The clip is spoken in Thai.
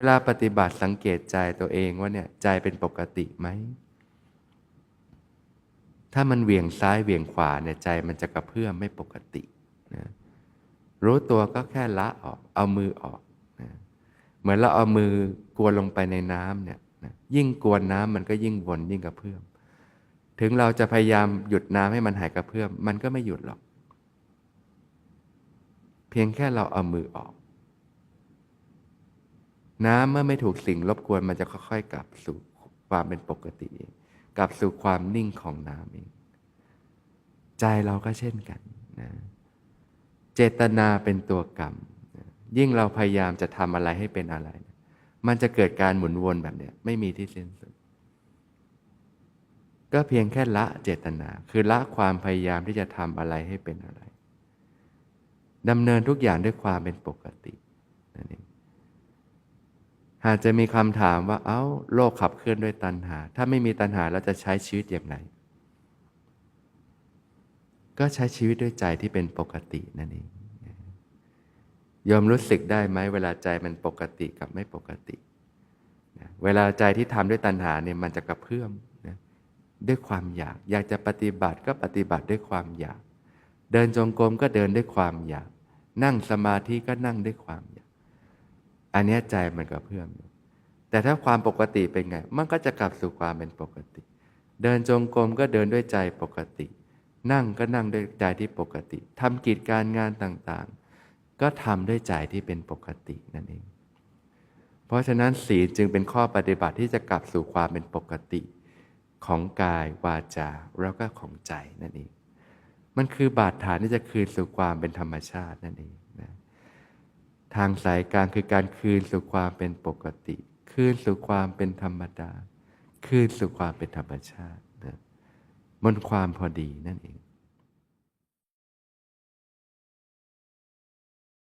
เวลาปฏิบัติสังเกตใจตัวเองว่าเนี่ยใจเป็นปกติไหม ถ้ามันเหวี่ยงซ้ายเหวี่ยงขวาเนี่ยใจมันจะกระเพื่อมไม่ปกตินะรู้ตัวก็แค่ละออก เอามือออกนะเหมือนเราเอามือกวนลงไปในน้ำเนี่ยนะยิ่งกวนน้ำมันก็ยิ่งวนยิ่งกระเพื่อม ถึงเราจะพยายามหยุดน้ำให้มันหายกระเพื่อม มันก็ไม่หยุดหรอก เพียงแค่เราเอามือออก น้ำเมื่อไม่ถูกสิ่งรบกวนมันจะค่อยๆ กลับสู่ความเป็นปกติเองกลับสู่ความนิ่งของน้ำเอง ใจเราก็เช่นกันนะเจตนาเป็นตัวกรรมนะยิ่งเราพยายามจะทำอะไรให้เป็นอะไรนะมันจะเกิดการหมุนวนแบบเนี้ยไม่มีที่สิ้นสุด ก็เพียงแค่ละเจตนา คือละความพยายามที่จะทำอะไรให้เป็นอะไรดำเนินทุกอย่างด้วยความเป็นปกติ หากจะมีคำถามว่าเอา้า โลกขับเคลื่อนด้วยตัณหา ถ้าไม่มีตัณหาเราจะใช้ชีวิตอย่างไร ก็ใช้ชีวิตด้วยใจที่เป็นปกตินั่นเองยอมรู้สึกได้ไหมเวลาใจมันปกติกับไม่ปกติ เวลาใจที่ทำด้วยตัณหาเนี่ยมันจะกระเพื่อมนะด้วยความอยาก อยากจะปฏิบัติก็ปฏิบัติด้วยความอยาก เดินจงกรมก็เดินด้วยความอยาก นั่งสมาธิก็นั่งด้วยความอยาก อันนี้ใจมันกระเพื่อมอยู่แต่ถ้าความปกติเป็นไง มันก็จะกลับสู่ความเป็นปกติ เดินจงกรมก็เดินด้วยใจปกติ นั่งก็นั่งด้วยใจที่ปกติทำกิจการงานต่างๆ ก็ทำด้วยใจที่เป็นปกตินั่นเอง เพราะฉะนั้นศีลจึงเป็นข้อปฏิบัติที่จะกลับสู่ความเป็นปกติ ของกายวาจาแล้วก็ของใจนั่นเอง มันคือบาดฐานที่จะคืนสู่ความเป็นธรรมชาตินั่นเองนะ ทางสายกลางคือการคืนสู่ความเป็นปกติ คืนสู่ความเป็นธรรมดา คืนสู่ความเป็นธรรมชาตินะบนความพอดีนั่นเอง